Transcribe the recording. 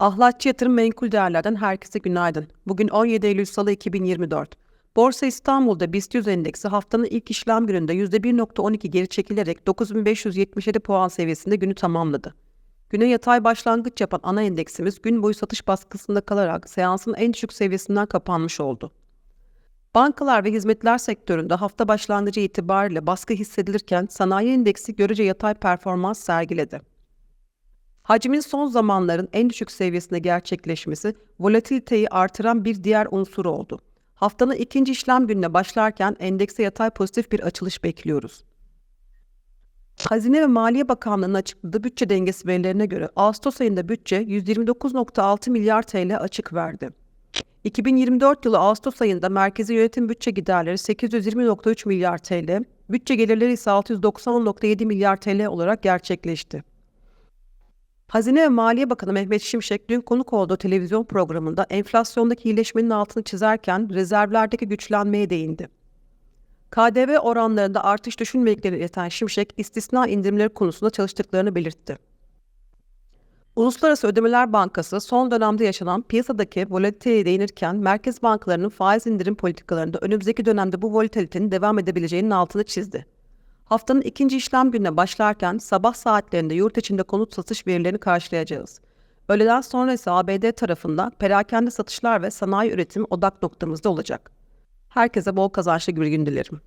Ahlatçı Yatırım Menkul Değerler'den herkese günaydın. Bugün 17 Eylül Salı 2024. Borsa İstanbul'da BIST 100 endeksi haftanın ilk işlem gününde %1.12 geri çekilerek 9577 puan seviyesinde günü tamamladı. Güne yatay başlangıç yapan ana endeksimiz gün boyu satış baskısında kalarak seansın en düşük seviyesinden kapanmış oldu. Bankalar ve hizmetler sektöründe hafta başlangıcı itibariyle baskı hissedilirken sanayi endeksi görece yatay performans sergiledi. Hacmin son zamanların en düşük seviyesinde gerçekleşmesi volatiliteyi artıran bir diğer unsur oldu. Haftanın ikinci işlem gününe başlarken endekse yatay pozitif bir açılış bekliyoruz. Hazine ve Maliye Bakanlığı'nın açıkladığı bütçe dengesi verilerine göre Ağustos ayında bütçe 129.6 milyar TL açık verdi. 2024 yılı Ağustos ayında merkezi yönetim bütçe giderleri 820.3 milyar TL, bütçe gelirleri ise 690.7 milyar TL olarak gerçekleşti. Hazine ve Maliye Bakanı Mehmet Şimşek dün konuk olduğu televizyon programında enflasyondaki iyileşmenin altını çizerken rezervlerdeki güçlenmeye değindi. KDV oranlarında artış düşünmediklerini ileten Şimşek, istisna indirimleri konusunda çalıştıklarını belirtti. Uluslararası Ödemeler Bankası son dönemde yaşanan piyasadaki volatiliteye değinirken merkez bankalarının faiz indirim politikalarında önümüzdeki dönemde bu volatilitenin devam edebileceğinin altını çizdi. Haftanın ikinci işlem gününe başlarken sabah saatlerinde yurt içinde konut satış verilerini karşılayacağız. Öğleden sonra ise ABD tarafında perakende satışlar ve sanayi üretimi odak noktamızda olacak. Herkese bol kazançlı bir gün dilerim.